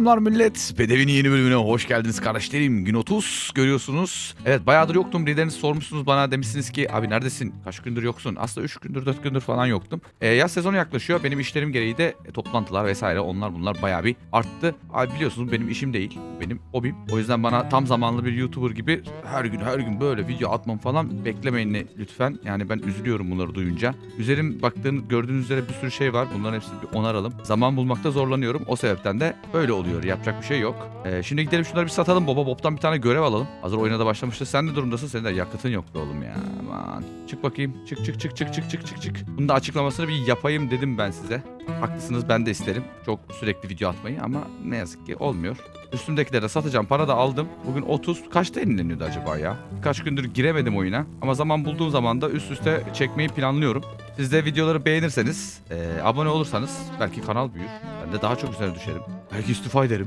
Selamlar millet. Bedevinin yeni bölümüne hoş geldiniz kardeşlerim. Gün 30 görüyorsunuz. Evet bayağıdır yoktum. Birileriniz sormuşsunuz bana demişsiniz ki abi neredesin? Kaç gündür yoksun? Aslında 3 gündür 4 gündür falan yoktum. Ee, yaz sezonu yaklaşıyor. Benim işlerim gereği de e, toplantılar vesaire onlar bunlar bayağı bir arttı. Abi biliyorsunuz benim işim değil. Benim hobim. O yüzden bana tam zamanlı bir YouTuber gibi her gün her gün böyle video atmam falan beklemeyin lütfen. Yani ben üzülüyorum bunları duyunca. Üzerim baktığınız gördüğünüz üzere bir sürü şey var. Bunların hepsini bir onaralım. Zaman bulmakta zorlanıyorum. O sebepten de böyle oluyor. Yapacak bir şey yok. Ee, şimdi gidelim şunları bir satalım. Baba Bob'tan bir tane görev alalım. Hazır oyuna da başlamıştı. Sen ne durumdasın? Senin de yakıtın yok be oğlum ya. Aman. Çık bakayım. Çık çık çık çık çık çık çık çık. Bunun da açıklamasını bir yapayım dedim ben size. Haklısınız ben de isterim. Çok sürekli video atmayı ama ne yazık ki olmuyor. Üstümdekileri de satacağım. Para da aldım. Bugün 30. Kaçta yenileniyordu acaba ya? Kaç gündür giremedim oyuna. Ama zaman bulduğum zaman da üst üste çekmeyi planlıyorum. Siz de videoları beğenirseniz, eee, abone olursanız belki kanal büyür. Ben de daha çok üzerine düşerim. Belki istifa ederim.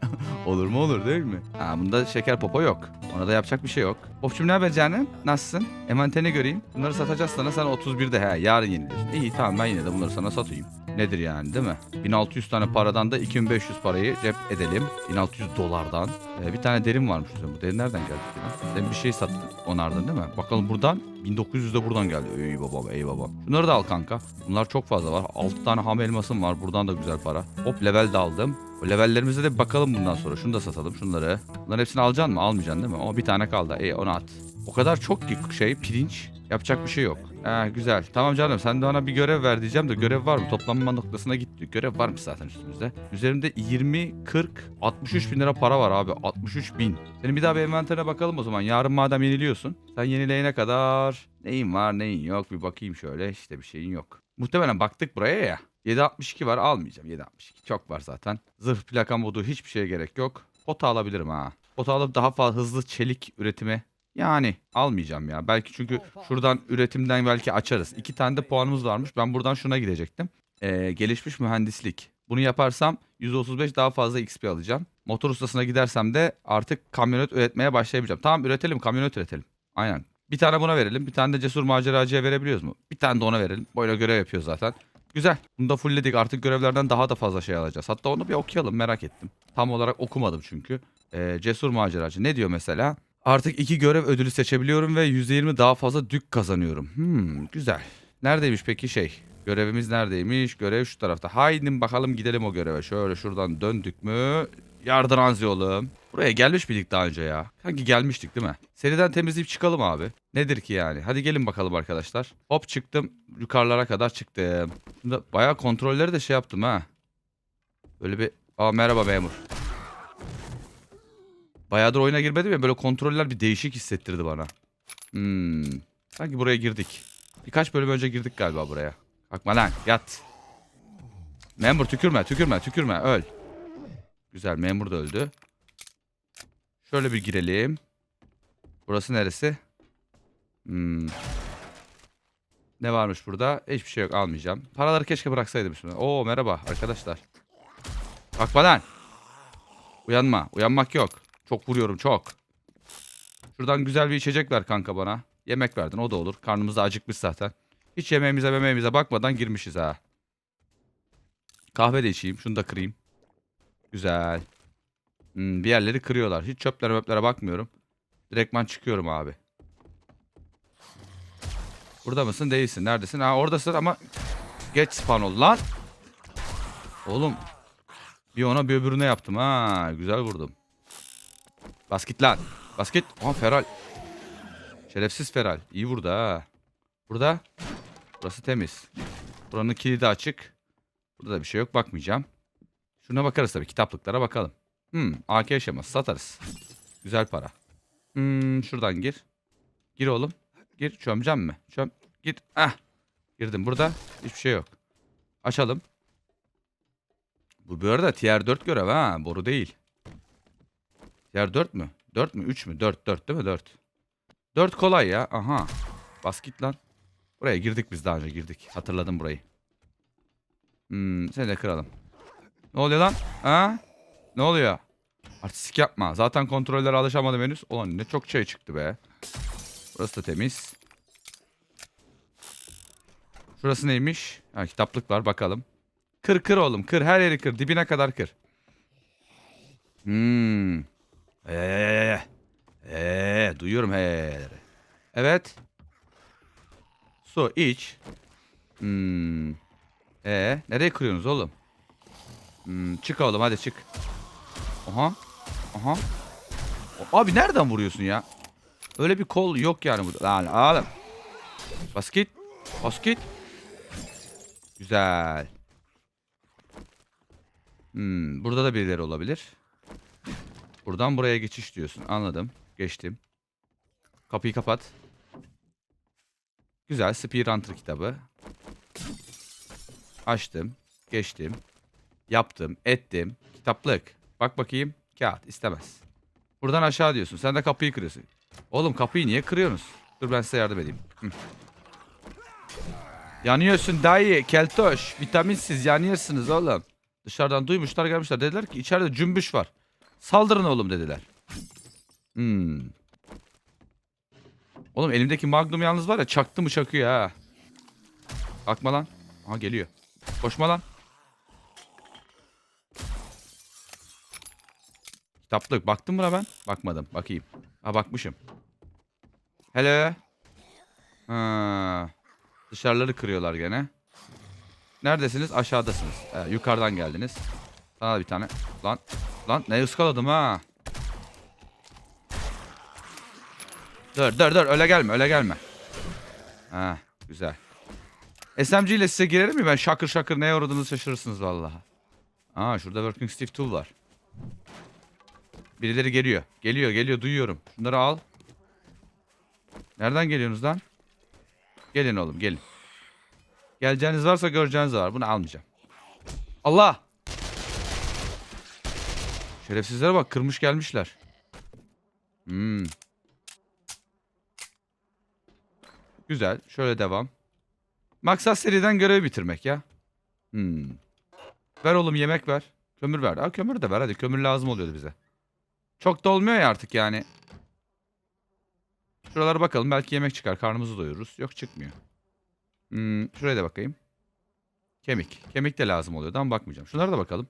olur mu olur değil mi? Ha, bunda şeker popo yok. Ona da yapacak bir şey yok. Popçum ne haber canım? Nasılsın? Envanterini göreyim. Bunları satacağız sana. Sen 31'de he yarın yeniliyorsun. İyi tamam ben yine de bunları sana satayım. Nedir yani değil mi? 1600 tane paradan da 2500 parayı cep edelim. 1600 dolardan. Ee, bir tane derin varmış. Bu derin nereden geldi? Sen bir şey sattın onardan değil mi? Bakalım buradan 1900 de buradan geldi. Ey babam ey babam. Şunları da al kanka. Bunlar çok fazla var. 6 tane ham elmasım var. Buradan da güzel para. Hop level de aldım. O levellerimize de bir bakalım bundan sonra. Şunu da satalım şunları. Bunların hepsini alacaksın mı? Almayacaksın değil mi? O bir tane kaldı. Ey onu at. O kadar çok ki şey pirinç. Yapacak bir şey yok. Ha, güzel. Tamam canım sen de bana bir görev ver diyeceğim de görev var mı? Toplanma noktasına git diyor. Görev varmış zaten üstümüzde. Üzerimde 20, 40, 63 bin lira para var abi. 63 bin. Senin bir daha bir envanterine bakalım o zaman. Yarın madem yeniliyorsun. Sen yenileyene kadar neyin var neyin yok bir bakayım şöyle. İşte bir şeyin yok. Muhtemelen baktık buraya ya. 762 var almayacağım 762. Çok var zaten. Zırh plaka modu hiçbir şeye gerek yok. Pota alabilirim ha. Pota alıp daha fazla hızlı çelik üretimi yani almayacağım ya. Belki çünkü şuradan üretimden belki açarız. İki tane de puanımız varmış. Ben buradan şuna gidecektim. Ee, gelişmiş mühendislik. Bunu yaparsam 135 daha fazla XP alacağım. Motor ustasına gidersem de artık kamyonet üretmeye başlayabileceğim. Tamam üretelim kamyonet üretelim. Aynen. Bir tane buna verelim. Bir tane de cesur maceracıya verebiliyoruz mu? Bir tane de ona verelim. Böyle görev yapıyor zaten. Güzel. Bunu da fullledik. Artık görevlerden daha da fazla şey alacağız. Hatta onu bir okuyalım merak ettim. Tam olarak okumadım çünkü. Ee, cesur maceracı. Ne diyor mesela? Artık iki görev ödülü seçebiliyorum ve %20 daha fazla dük kazanıyorum. Hmm, güzel. Neredeymiş peki şey? Görevimiz neredeymiş? Görev şu tarafta. Haydi bakalım gidelim o göreve. Şöyle şuradan döndük mü? Yardıran oğlum. Buraya gelmiş miydik daha önce ya? Sanki gelmiştik değil mi? Seriden temizleyip çıkalım abi. Nedir ki yani? Hadi gelin bakalım arkadaşlar. Hop çıktım. Yukarılara kadar çıktım. Şimdi bayağı kontrolleri de şey yaptım ha. Böyle bir... Aa merhaba memur. Bayağıdır oyuna girmedim ya böyle kontroller bir değişik hissettirdi bana. Hmm. Sanki buraya girdik. Birkaç bölüm önce girdik galiba buraya. Kalkma lan yat. Memur tükürme tükürme tükürme öl. Güzel memur da öldü. Şöyle bir girelim. Burası neresi? Hmm. Ne varmış burada? Hiçbir şey yok almayacağım. Paraları keşke bıraksaydım şimdi. Oo merhaba arkadaşlar. Kalkma lan. Uyanma. Uyanmak yok. Çok vuruyorum çok. Şuradan güzel bir içecek ver kanka bana. Yemek verdin o da olur. Karnımız da acıkmış zaten. Hiç yemeğimize memeğimize bakmadan girmişiz ha. Kahve de içeyim. Şunu da kırayım. Güzel. Hmm, bir yerleri kırıyorlar. Hiç çöplere möplere bakmıyorum. Direktman çıkıyorum abi. Burada mısın? Değilsin. Neredesin? Ha oradasın ama geç spawn oldu lan. Oğlum. Bir ona bir öbürüne yaptım ha. Güzel vurdum. Basket lan. Basket. Aha Feral. Şerefsiz Feral. İyi vurdu ha. Burada. Burası temiz. Buranın kilidi açık. Burada da bir şey yok. Bakmayacağım. Şuna bakarız tabii. Kitaplıklara bakalım. Hmm. AK şeması. Satarız. Güzel para. Hmm. Şuradan gir. Gir oğlum. Gir. Çömeceğim mi? Çöm. Git. Ah. Girdim. Burada hiçbir şey yok. Açalım. Bu bu arada tier 4 görev ha. Boru değil. Tier 4 mü? 4 mü? 3 mü? 4 4 değil mi? 4. 4 kolay ya. Aha. Bas git lan. Buraya girdik biz daha önce girdik. Hatırladım burayı. Hmm, seni de kıralım. Ne oluyor lan? Ha? Ne oluyor? Artistik yapma. Zaten kontrollere alışamadım henüz. Ulan ne çok şey çıktı be. Burası da temiz. Şurası neymiş? Ha, kitaplık var bakalım. Kır kır oğlum kır her yeri kır dibine kadar kır. Hmm. Eee. Eee. Duyuyorum he'leri. Evet. Su iç. Hmm. Ee, nereye kırıyorsunuz oğlum? Hmm, çık oğlum hadi çık. Aha. Aha. Abi nereden vuruyorsun ya? Öyle bir kol yok yani burada. Lan oğlum. Bas git. Bas git. Güzel. Hmm, burada da birileri olabilir. Buradan buraya geçiş diyorsun. Anladım. Geçtim. Kapıyı kapat. Güzel. Spear kitabı. Açtım. Geçtim. Yaptım. Ettim. Kitaplık. Bak bakayım. Kağıt. istemez. Buradan aşağı diyorsun. Sen de kapıyı kırıyorsun. Oğlum kapıyı niye kırıyorsunuz? Dur ben size yardım edeyim. Hı. Yanıyorsun dayı. Keltoş. Vitaminsiz yanıyorsunuz oğlum. Dışarıdan duymuşlar gelmişler. Dediler ki içeride cümbüş var. Saldırın oğlum dediler. Hmm. Oğlum elimdeki magnum yalnız var ya çaktı mı çakıyor ha. Bakma lan. Aha geliyor. Koşma lan. Kitaplık. Baktım buna ben. Bakmadım. Bakayım. Ha bakmışım. Hello. Ha. Dışarıları kırıyorlar gene. Neredesiniz? Aşağıdasınız. Ee, yukarıdan geldiniz. Sana da bir tane. Lan. Lan ne ıskaladım ha. Dur dur dur öyle gelme öyle gelme. Ha güzel. SMG ile size girelim mi? Ben şakır şakır neye uğradığınızı şaşırırsınız vallahi. Aa şurada Working Stiff Tool var. Birileri geliyor. Geliyor geliyor duyuyorum. Şunları al. Nereden geliyorsunuz lan? Gelin oğlum gelin. Geleceğiniz varsa göreceğiniz var. Bunu almayacağım. Allah! Şerefsizlere bak kırmış gelmişler. Hmm. Güzel. Şöyle devam. Maksat seriden görevi bitirmek ya. Hmm. Ver oğlum yemek ver. Kömür ver. Aa, kömür de ver hadi. Kömür lazım oluyordu bize. Çok da olmuyor ya artık yani. Şuralara bakalım. Belki yemek çıkar. Karnımızı doyururuz. Yok çıkmıyor. Hmm, şuraya da bakayım. Kemik. Kemik de lazım oluyordu ama bakmayacağım. Şunlara da bakalım.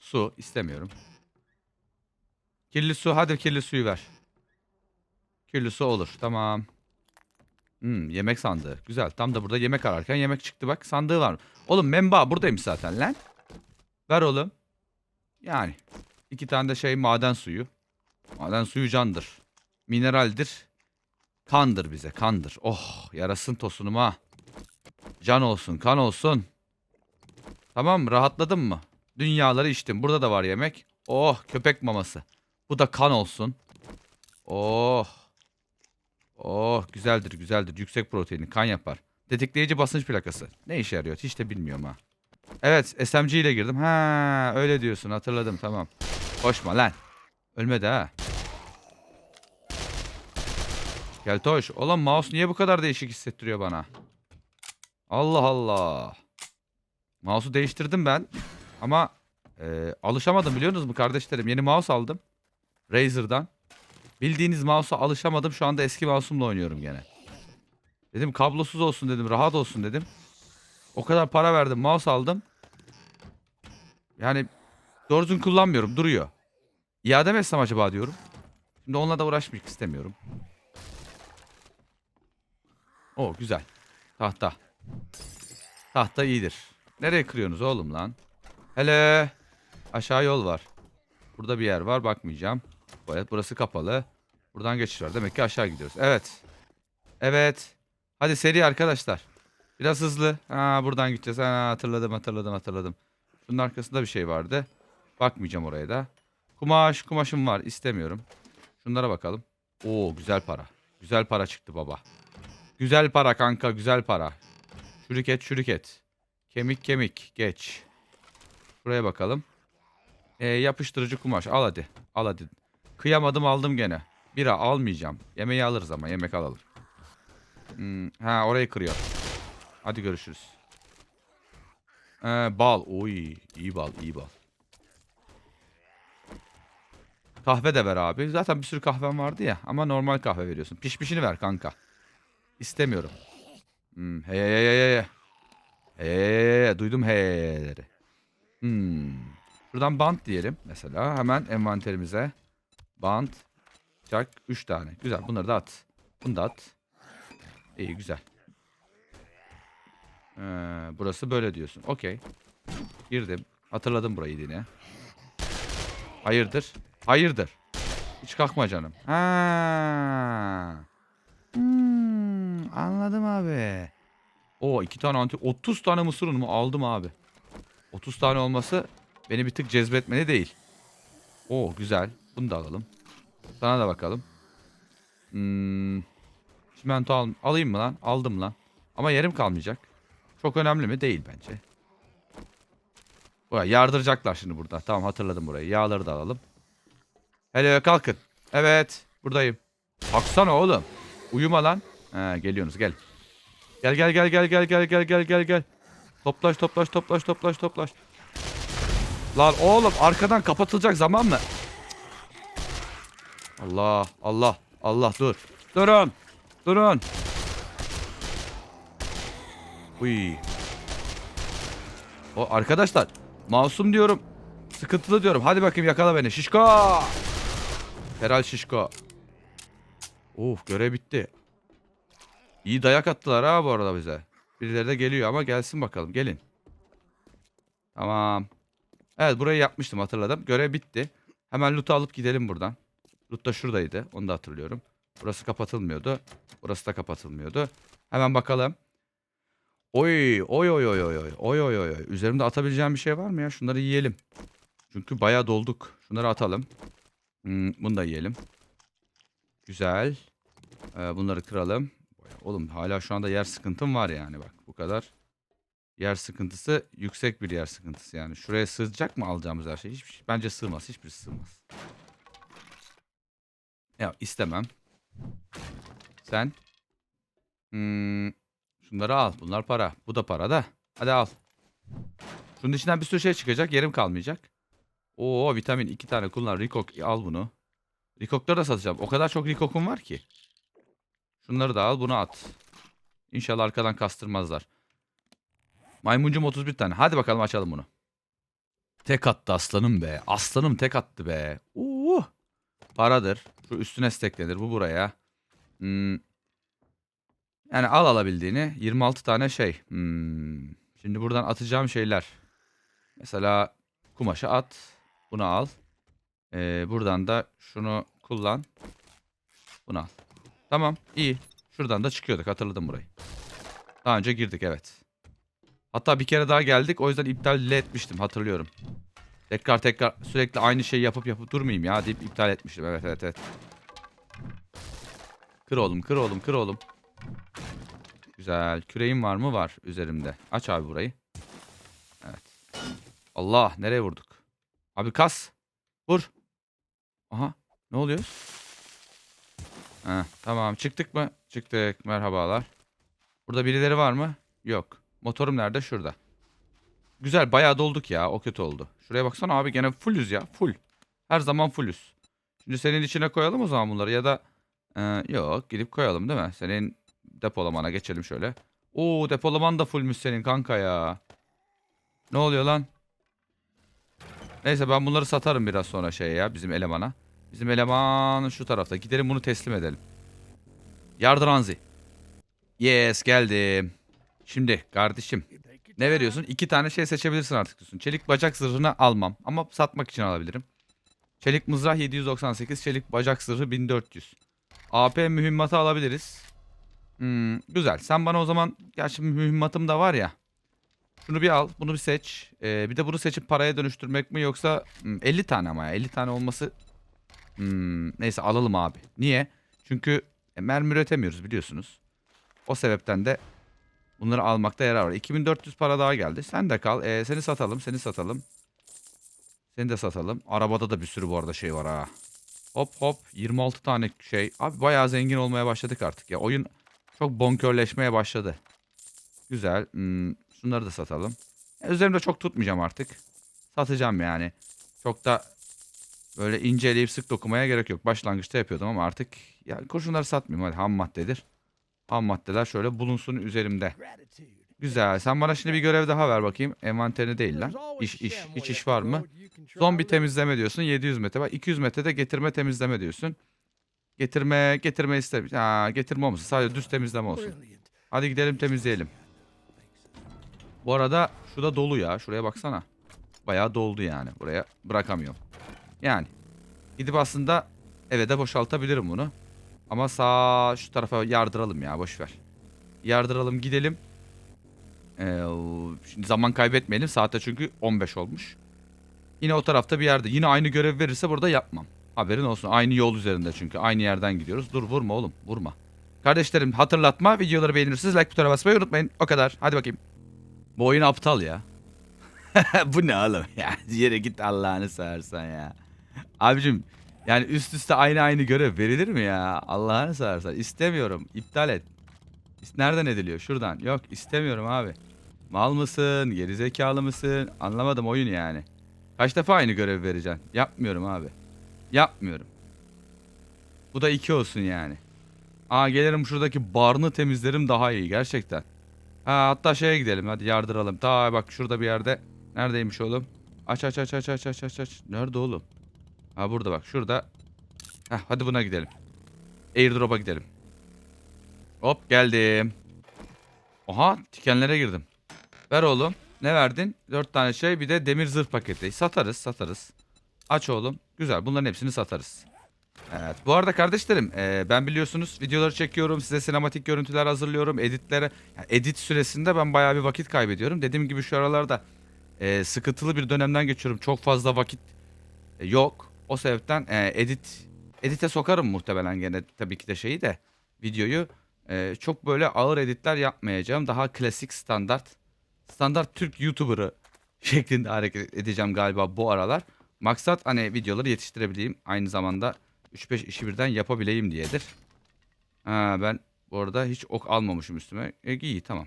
Su. istemiyorum. Kirli su. Hadi kirli suyu ver. Kirli su olur. Tamam. Hmm, yemek sandığı. Güzel. Tam da burada yemek ararken yemek çıktı bak. Sandığı var. Oğlum memba buradaymış zaten lan. Ver oğlum. Yani. iki tane de şey maden suyu. Maden suyu candır. Mineraldir. Kandır bize kandır. Oh yarasın tosunuma. Can olsun kan olsun. Tamam rahatladın mı? Dünyaları içtim. Burada da var yemek. Oh köpek maması. Bu da kan olsun. Oh. Oh güzeldir güzeldir. Yüksek proteinli kan yapar. Tetikleyici basınç plakası. Ne işe yarıyor hiç de bilmiyorum ha. Evet SMG ile girdim. Ha öyle diyorsun hatırladım tamam. Koşma lan. Ölmedi ha. Gel Toş. Oğlum mouse niye bu kadar değişik hissettiriyor bana? Allah Allah. Mouse'u değiştirdim ben. Ama e, alışamadım biliyorsunuz mu kardeşlerim? Yeni mouse aldım. Razer'dan. Bildiğiniz mouse'a alışamadım. Şu anda eski mouse'umla oynuyorum gene. Dedim kablosuz olsun dedim. Rahat olsun dedim. O kadar para verdim. Mouse aldım. Yani doğru düzgün kullanmıyorum. Duruyor. İade mi etsem acaba diyorum. Şimdi onunla da uğraşmak istemiyorum. O güzel. Tahta. Tahta iyidir. Nereye kırıyorsunuz oğlum lan? Hele. Aşağı yol var. Burada bir yer var bakmayacağım. Evet burası kapalı. Buradan geçiş. Demek ki aşağı gidiyoruz. Evet. Evet. Hadi seri arkadaşlar. Biraz hızlı. Ha buradan gideceğiz. Ha hatırladım hatırladım hatırladım. Şunun arkasında bir şey vardı. Bakmayacağım oraya da. Kumaş kumaşım var. istemiyorum. Şunlara bakalım. Oo güzel para. Güzel para çıktı baba. Güzel para kanka güzel para. Çürük et çürük et. Kemik kemik geç. Buraya bakalım. Ee, yapıştırıcı kumaş al hadi. Al hadi. Kıyamadım aldım gene. Bira almayacağım. Yemeği alırız ama yemek alalım. Hmm, ha orayı kırıyor. Hadi görüşürüz. Ee, bal. Oy iyi bal iyi bal. Kahve de ver abi. Zaten bir sürü kahvem vardı ya. Ama normal kahve veriyorsun. Pişmişini ver kanka. İstemiyorum. Hmm, hey hey hey hey. Hey hey hey. Duydum heyleri. Hmm. Şurada Şuradan bant diyelim mesela. Hemen envanterimize. Bant. Çak. 3 tane. Güzel. Bunları da at. Bunu da at. İyi güzel. Ee, burası böyle diyorsun. Okey. Girdim. Hatırladım burayı yine. Hayırdır? Hayırdır. Hiç kalkma canım. Ha. Hmm, anladım abi. O iki tane anti 30 tane mısır unu mu aldım abi. 30 tane olması beni bir tık cezbetmedi değil. O güzel. Bunu da alalım. Sana da bakalım. Hmm. Çimento al alayım mı lan? Aldım lan. Ama yerim kalmayacak. Çok önemli mi? Değil bence. Buraya yardıracaklar şimdi burada. Tamam hatırladım burayı. Yağları da alalım. Hele kalkın. Evet. Buradayım. Baksana oğlum. Uyuma lan. He, geliyorsunuz gel. Gel gel gel gel gel gel gel gel gel gel. Toplaş toplaş toplaş toplaş toplaş. Lan oğlum arkadan kapatılacak zaman mı? Allah Allah Allah dur. Durun. Durun. Uy. O arkadaşlar masum diyorum. Sıkıntılı diyorum. Hadi bakayım yakala beni. Şişko. Herhal Şişko. Uf görev bitti. İyi dayak attılar ha bu arada bize. Birileri de geliyor ama gelsin bakalım. Gelin. Tamam. Evet burayı yapmıştım hatırladım. Görev bitti. Hemen loot'u alıp gidelim buradan. Loot da şuradaydı. Onu da hatırlıyorum. Burası kapatılmıyordu. Burası da kapatılmıyordu. Hemen bakalım. Oy oy oy oy oy oy oy oy oy. Üzerimde atabileceğim bir şey var mı ya? Şunları yiyelim. Çünkü bayağı dolduk. Şunları atalım. Hmm, bunu da yiyelim. Güzel. Ee, bunları kıralım. Oğlum hala şu anda yer sıkıntım var yani bak bu kadar. Yer sıkıntısı yüksek bir yer sıkıntısı yani. Şuraya sığacak mı alacağımız her şey? Hiçbir şey. Bence sığmaz. Hiçbirisi sığmaz. Ya istemem. Sen. Hmm, şunları al. Bunlar para. Bu da para da. Hadi al. Şunun içinden bir sürü şey çıkacak. Yerim kalmayacak. Oo vitamin iki tane kullan. Rikok al bunu. Rikokları da satacağım. O kadar çok Rikokum var ki. Şunları da al bunu at. İnşallah arkadan kastırmazlar. Maymuncum 31 tane. Hadi bakalım açalım bunu. Tek attı aslanım be. Aslanım tek attı be. Oo. Paradır. Şu üstüne steklenir. Bu buraya. Hmm. Yani al alabildiğini. 26 tane şey. Hmm. Şimdi buradan atacağım şeyler. Mesela kumaşı at. Bunu al. Ee, buradan da şunu kullan. Bunu al. Tamam iyi. Şuradan da çıkıyorduk hatırladım burayı. Daha önce girdik evet. Hatta bir kere daha geldik o yüzden iptal etmiştim hatırlıyorum. Tekrar tekrar sürekli aynı şeyi yapıp yapıp durmayayım ya deyip iptal etmiştim evet evet evet. Kır oğlum kır oğlum kır oğlum. Güzel. Küreğim var mı? Var üzerimde. Aç abi burayı. Evet. Allah nereye vurduk? Abi kas. Vur. Aha ne oluyor? Heh, tamam çıktık mı? Çıktık merhabalar. Burada birileri var mı? Yok. Motorum nerede? Şurada. Güzel bayağı dolduk ya o kötü oldu. Şuraya baksana abi gene fullüz ya full. Her zaman fullüz. Şimdi senin içine koyalım o zaman bunları ya da e, yok gidip koyalım değil mi? Senin depolamana geçelim şöyle. Oo depolaman da fullmüş senin kanka ya. Ne oluyor lan? Neyse ben bunları satarım biraz sonra şeye ya bizim elemana. Bizim eleman şu tarafta. Gidelim bunu teslim edelim. Yardıranzi. Yes geldim. Şimdi kardeşim. Ne veriyorsun? İki tane şey seçebilirsin artık diyorsun. Çelik bacak zırhını almam. Ama satmak için alabilirim. Çelik mızrah 798. Çelik bacak zırhı 1400. AP mühimmatı alabiliriz. Hmm, güzel. Sen bana o zaman... Gerçi mühimmatım da var ya. Şunu bir al. Bunu bir seç. Ee, bir de bunu seçip paraya dönüştürmek mi yoksa... Hmm, 50 tane ama ya. 50 tane olması Hmm, neyse alalım abi. Niye? Çünkü e, mermi üretemiyoruz biliyorsunuz. O sebepten de bunları almakta yarar var. 2400 para daha geldi. Sen de kal. E, seni satalım, seni satalım. Seni de satalım. Arabada da bir sürü bu arada şey var ha. Hop hop 26 tane şey. Abi bayağı zengin olmaya başladık artık ya. Oyun çok bonkörleşmeye başladı. Güzel. Hmm, şunları da satalım. E, üzerimde çok tutmayacağım artık. Satacağım yani. Çok da Böyle inceleyip sık dokumaya gerek yok. Başlangıçta yapıyordum ama artık ya kurşunları satmayayım. Hadi ham maddedir. Ham maddeler şöyle bulunsun üzerimde. Güzel. Sen bana şimdi bir görev daha ver bakayım. Envanterini değil lan. İş iş. Hiç iş var mı? Zombi temizleme diyorsun. 700 metre var. 200 metrede getirme temizleme diyorsun. Getirme, getirme iste. Ha, getirme olmasın. Sadece düz temizleme olsun. Hadi gidelim temizleyelim. Bu arada şu da dolu ya. Şuraya baksana. Bayağı doldu yani. Buraya bırakamıyorum. Yani gidip aslında eve de boşaltabilirim bunu. Ama sağ şu tarafa yardıralım ya boş ver. Yardıralım gidelim. Ee, şimdi zaman kaybetmeyelim. Saatte çünkü 15 olmuş. Yine o tarafta bir yerde. Yine aynı görev verirse burada yapmam. Haberin olsun. Aynı yol üzerinde çünkü. Aynı yerden gidiyoruz. Dur vurma oğlum. Vurma. Kardeşlerim hatırlatma. Videoları beğenirsiniz. Like butonuna basmayı unutmayın. O kadar. Hadi bakayım. Bu oyun aptal ya. Bu ne oğlum ya? Yere git Allah'ını seversen ya. Abicim yani üst üste aynı aynı görev verilir mi ya? Allah'ını seversen. İstemiyorum. İptal et. Nereden ediliyor? Şuradan. Yok istemiyorum abi. Mal mısın? Gerizekalı mısın? Anlamadım oyun yani. Kaç defa aynı görev vereceksin? Yapmıyorum abi. Yapmıyorum. Bu da iki olsun yani. Aa gelirim şuradaki barını temizlerim daha iyi gerçekten. Ha hatta şeye gidelim hadi yardıralım. Ta bak şurada bir yerde. Neredeymiş oğlum? Aç aç aç aç aç aç aç aç. Nerede oğlum? Ha burada bak şurada. Heh, hadi buna gidelim. Airdrop'a gidelim. Hop geldim. Oha tikenlere girdim. Ver oğlum. Ne verdin? Dört tane şey bir de demir zırh paketi. Satarız satarız. Aç oğlum. Güzel bunların hepsini satarız. Evet. Bu arada kardeşlerim e, ben biliyorsunuz videoları çekiyorum. Size sinematik görüntüler hazırlıyorum. Editlere. yani edit süresinde ben bayağı bir vakit kaybediyorum. Dediğim gibi şu aralarda e, sıkıntılı bir dönemden geçiyorum. Çok fazla vakit e, yok. O sebepten e, edit edite sokarım muhtemelen gene tabii ki de şeyi de videoyu. E, çok böyle ağır editler yapmayacağım. Daha klasik standart standart Türk YouTuber'ı şeklinde hareket edeceğim galiba bu aralar. Maksat hani videoları yetiştirebileyim. Aynı zamanda 3-5 işi birden yapabileyim diyedir. Ha, ben bu arada hiç ok almamışım üstüme. E, iyi tamam.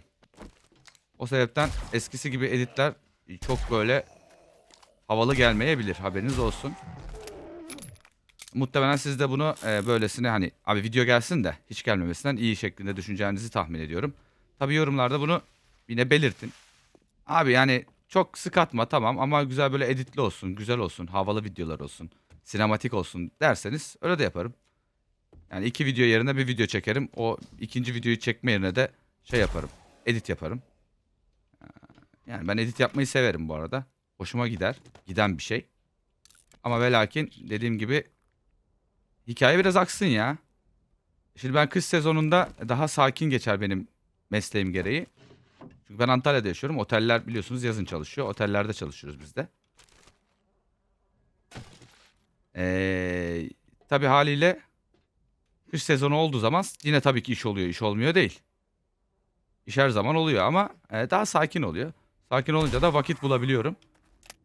O sebepten eskisi gibi editler çok böyle havalı gelmeyebilir. Haberiniz olsun. Muhtemelen siz de bunu e, böylesine hani abi video gelsin de hiç gelmemesinden iyi şeklinde düşüneceğinizi tahmin ediyorum. Tabi yorumlarda bunu yine belirtin. Abi yani çok sık atma tamam ama güzel böyle editli olsun, güzel olsun, havalı videolar olsun, sinematik olsun derseniz öyle de yaparım. Yani iki video yerine bir video çekerim. O ikinci videoyu çekme yerine de şey yaparım. Edit yaparım. Ee, Yani ben edit yapmayı severim bu arada. Hoşuma gider. Giden bir şey. Ama ve lakin dediğim gibi hikaye biraz aksın ya. Şimdi ben kış sezonunda daha sakin geçer benim mesleğim gereği. Çünkü ben Antalya'da yaşıyorum. Oteller biliyorsunuz yazın çalışıyor. Otellerde çalışıyoruz biz de. Ee, tabii haliyle kış sezonu olduğu zaman yine tabii ki iş oluyor. iş olmuyor değil. İş her zaman oluyor ama e, daha sakin oluyor. Sakin olunca da vakit bulabiliyorum.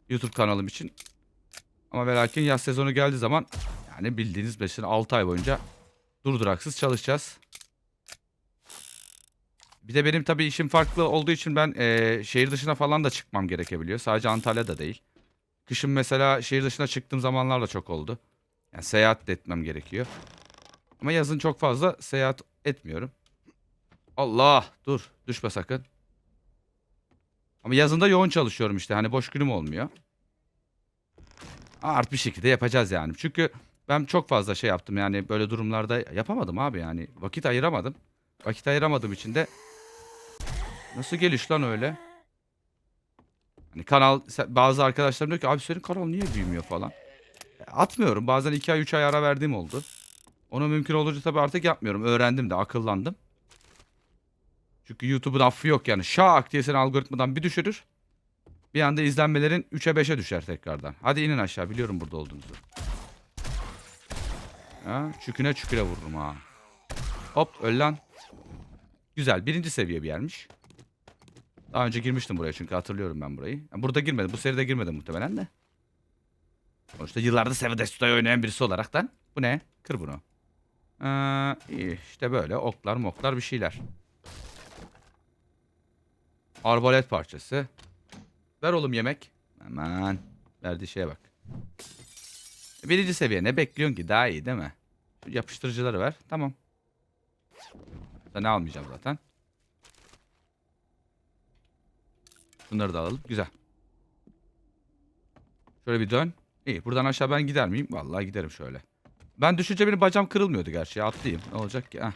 YouTube kanalım için. Ama ve lakin yaz sezonu geldiği zaman yani bildiğiniz mesela 6 ay boyunca durduraksız çalışacağız. Bir de benim tabii işim farklı olduğu için ben eee, şehir dışına falan da çıkmam gerekebiliyor. Sadece Antalya'da değil. Kışın mesela şehir dışına çıktığım zamanlar da çok oldu. Yani seyahat de etmem gerekiyor. Ama yazın çok fazla seyahat etmiyorum. Allah dur düşme sakın. Ama yazında yoğun çalışıyorum işte hani boş günüm olmuyor. Art bir şekilde yapacağız yani. Çünkü ben çok fazla şey yaptım yani böyle durumlarda yapamadım abi yani. Vakit ayıramadım. Vakit ayıramadığım için de Nasıl geliş lan öyle? Hani kanal bazı arkadaşlarım diyor ki abi senin kanal niye büyümüyor falan. Atmıyorum. Bazen 2 ay 3 ay ara verdiğim oldu. Onu mümkün olunca tabii artık yapmıyorum. Öğrendim de akıllandım. Çünkü YouTube'un affı yok yani. Şak diye seni algoritmadan bir düşürür. Bir anda izlenmelerin 3'e 5'e düşer tekrardan. Hadi inin aşağı biliyorum burada olduğunuzu. Ha, çüküne çüküre vururum ha. Hop öl lan. Güzel birinci seviye bir yermiş. Daha önce girmiştim buraya çünkü hatırlıyorum ben burayı. Yani burada girmedim. Bu seride girmedim muhtemelen de. Sonuçta yıllardır Sevedesta'yı oynayan birisi olaraktan. Bu ne? Kır bunu. Ee, işte böyle oklar moklar bir şeyler. Arbalet parçası. Ver oğlum yemek. Aman. Verdiği şeye bak. Birinci seviye ne bekliyorsun ki? Daha iyi değil mi? Şu yapıştırıcıları ver. Tamam. Ne almayacağım zaten. Şunları da alalım. Güzel. Şöyle bir dön. İyi. Buradan aşağı ben gider miyim? Vallahi giderim şöyle. Ben düşünce benim bacağım kırılmıyordu gerçi. Atlayayım. Ne olacak ki? Heh.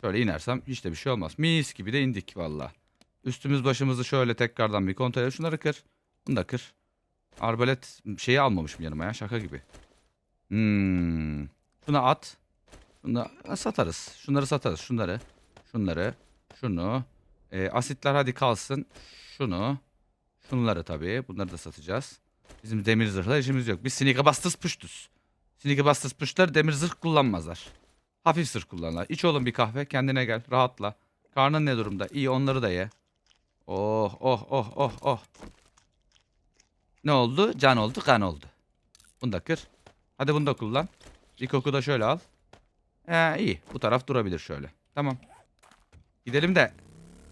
Şöyle inersem hiç de bir şey olmaz. Mis gibi de indik vallahi. Üstümüz başımızı şöyle tekrardan bir kontrol edelim. Şunları kır. Bunu da kır. Arbalet şeyi almamışım yanıma ya. Şaka gibi. Hmm. Şunu at. Şunu satarız. Şunları satarız. Şunları. Şunları. Şunu. E, asitler hadi kalsın. Şunu. Şunları tabii. Bunları da satacağız. Bizim demir zırhla işimiz yok. Biz Sneaker Busters puştuz. Sneaker Busters puşlar demir zırh kullanmazlar. Hafif zırh kullanırlar. İç oğlum bir kahve. Kendine gel. Rahatla. Karnın ne durumda? İyi onları da ye. Oh oh oh oh oh. Ne oldu? Can oldu, kan oldu. Bunu da kır. Hadi bunu da kullan. Bir koku da şöyle al. Ee, iyi. Bu taraf durabilir şöyle. Tamam. Gidelim de.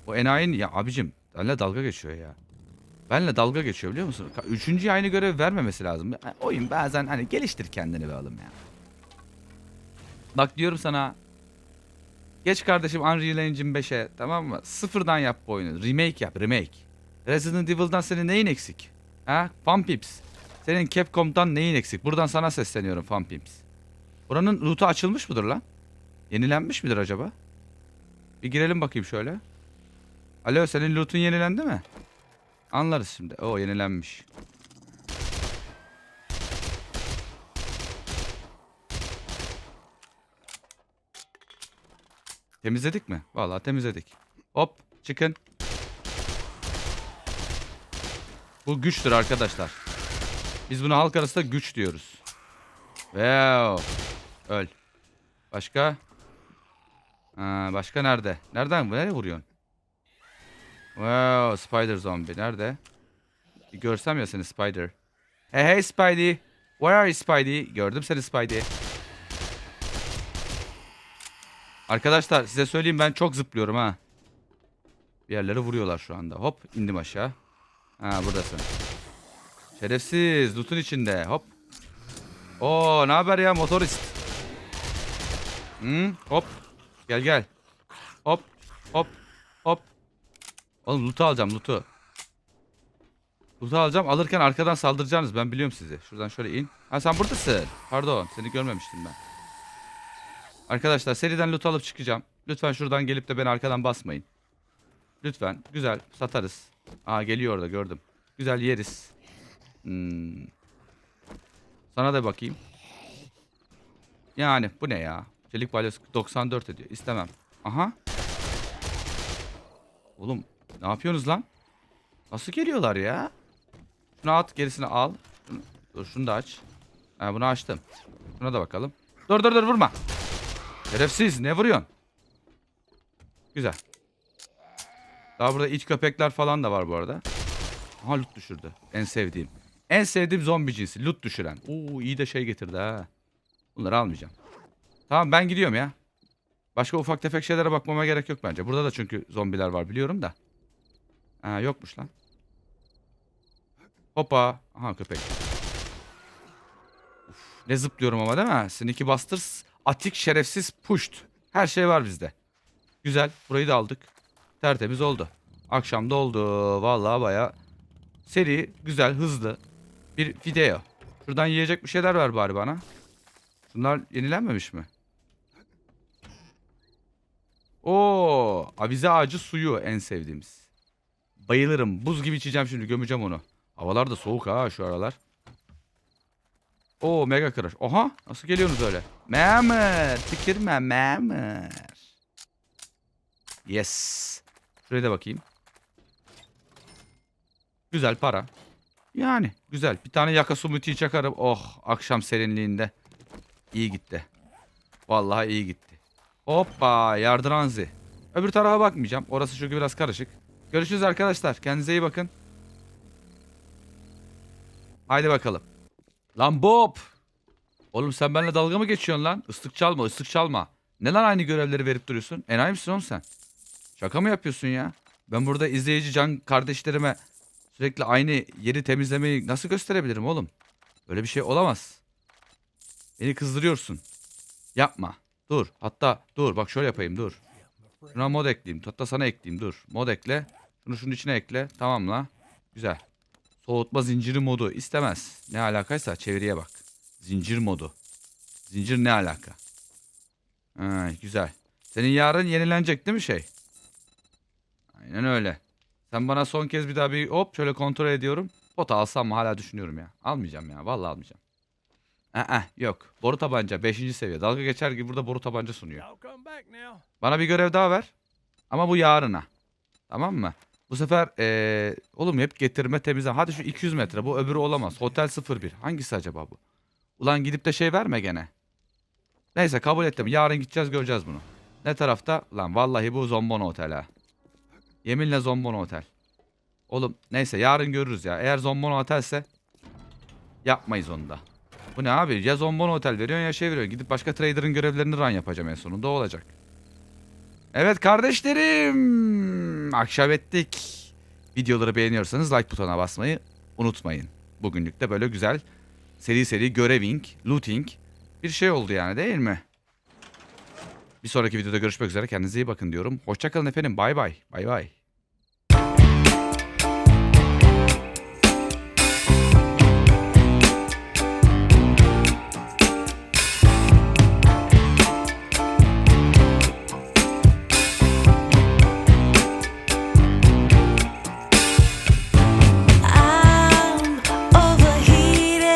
O enayinin ya abicim. Benle dalga geçiyor ya. Benle dalga geçiyor biliyor musun? Üçüncüye aynı görev vermemesi lazım. Ya, Oyun bazen hani geliştir kendini be oğlum ya. Bak diyorum sana. Geç kardeşim Unreal Engine 5'e tamam mı? Sıfırdan yap bu oyunu. Remake yap remake. Resident Evil'dan senin neyin eksik? Ha? Funpips. Senin Capcom'dan neyin eksik? Buradan sana sesleniyorum Funpips. Buranın root'u açılmış mıdır lan? Yenilenmiş midir acaba? Bir girelim bakayım şöyle. Alo senin loot'un yenilendi mi? Anlarız şimdi. O yenilenmiş. Temizledik mi? Vallahi temizledik. Hop çıkın. Bu güçtür arkadaşlar. Biz buna halk arasında güç diyoruz. Wow. Öl. Başka? Ha, başka nerede? Nereden? Nereye vuruyorsun? Wow, Spider Zombie. Nerede? Bir görsem ya seni Spider. Hey hey Spidey. Where are you Spidey? Gördüm seni Spidey. Arkadaşlar size söyleyeyim ben çok zıplıyorum ha. Bir yerlere vuruyorlar şu anda. Hop indim aşağı. Ha buradasın. Şerefsiz loot'un içinde. Hop. Oo ne haber ya motorist. Hı, hop. Gel gel. Hop. Hop. Hop. Oğlum loot'u alacağım loot'u. Loot'u alacağım. Alırken arkadan saldıracaksınız. Ben biliyorum sizi. Şuradan şöyle in. Ha sen buradasın. Pardon. Seni görmemiştim ben. Arkadaşlar seriden loot alıp çıkacağım. Lütfen şuradan gelip de beni arkadan basmayın. Lütfen. Güzel. Satarız. Aa geliyor orada gördüm. Güzel yeriz. Hmm. Sana da bakayım. Yani bu ne ya? Çelik balyoz 94 ediyor. İstemem. Aha. Oğlum ne yapıyorsunuz lan? Nasıl geliyorlar ya? Şunu at gerisini al. Dur şunu da aç. Ha, bunu açtım. Şuna da bakalım. Dur dur dur vurma. Şerefsiz ne vuruyorsun? Güzel. Daha burada iç köpekler falan da var bu arada. Aha loot düşürdü. En sevdiğim. En sevdiğim zombi cinsi. Loot düşüren. Oo iyi de şey getirdi ha. Bunları almayacağım. Tamam ben gidiyorum ya. Başka ufak tefek şeylere bakmama gerek yok bence. Burada da çünkü zombiler var biliyorum da. Ha yokmuş lan. Hoppa. Aha köpek. Uf, ne zıplıyorum ama değil mi? Sneaky Busters, Atik, Şerefsiz, Pushed. Her şey var bizde. Güzel. Burayı da aldık. Tertemiz oldu. Akşam da oldu. Vallahi baya seri, güzel, hızlı bir video. Şuradan yiyecek bir şeyler ver bari bana. Bunlar yenilenmemiş mi? Oo, avize ağacı suyu en sevdiğimiz. Bayılırım. Buz gibi içeceğim şimdi gömeceğim onu. Havalar da soğuk ha şu aralar. Oo mega crush. Oha nasıl geliyorsunuz öyle? Memur tükürme memur. Yes. Şuraya da bakayım. Güzel para. Yani güzel. Bir tane yaka sumutiyi çakarım. Oh akşam serinliğinde. İyi gitti. Vallahi iyi gitti. Hoppa yardıranzi. Öbür tarafa bakmayacağım. Orası çünkü biraz karışık. Görüşürüz arkadaşlar. Kendinize iyi bakın. Haydi bakalım. Lan Bob. Oğlum sen benimle dalga mı geçiyorsun lan? Islık çalma ıslık çalma. Ne aynı görevleri verip duruyorsun? Enayi misin oğlum sen? Şaka mı yapıyorsun ya? Ben burada izleyici can kardeşlerime sürekli aynı yeri temizlemeyi nasıl gösterebilirim oğlum? Böyle bir şey olamaz. Beni kızdırıyorsun. Yapma. Dur. Hatta dur bak şöyle yapayım dur. Şuna mod ekleyeyim. Hatta sana ekleyeyim dur. Mod ekle. Şunu şunun içine ekle. Tamamla. Güzel. Soğutma zinciri modu istemez. Ne alakaysa çeviriye bak. Zincir modu. Zincir ne alaka? Ha, güzel. Senin yarın yenilenecek değil mi şey? Aynen öyle. Sen bana son kez bir daha bir hop şöyle kontrol ediyorum. Pot alsam mı hala düşünüyorum ya. Almayacağım ya. Vallahi almayacağım. Aa, yok. Boru tabanca 5. seviye. Dalga geçer gibi burada boru tabanca sunuyor. Bana bir görev daha ver. Ama bu yarına. Tamam mı? Bu sefer eee oğlum hep getirme temizleme. Hadi şu 200 metre. Bu öbürü olamaz. Hotel 01. Hangisi acaba bu? Ulan gidip de şey verme gene. Neyse kabul ettim. Yarın gideceğiz göreceğiz bunu. Ne tarafta? Lan vallahi bu Zombon Otel ha. Yeminle Zombon Otel. Oğlum neyse yarın görürüz ya. Eğer Zombon Otel'se yapmayız onu da. Bu ne abi? Ya Zombon Otel veriyorsun ya şey veriyorsun. Gidip başka trader'ın görevlerini run yapacağım en sonunda olacak. Evet kardeşlerim. Akşam ettik. Videoları beğeniyorsanız like butonuna basmayı unutmayın. Bugünlük de böyle güzel seri seri göreving, looting bir şey oldu yani değil mi? Bir sonraki videoda görüşmek üzere. Kendinize iyi bakın diyorum. Hoşçakalın efendim. Bay bay. Bay bay.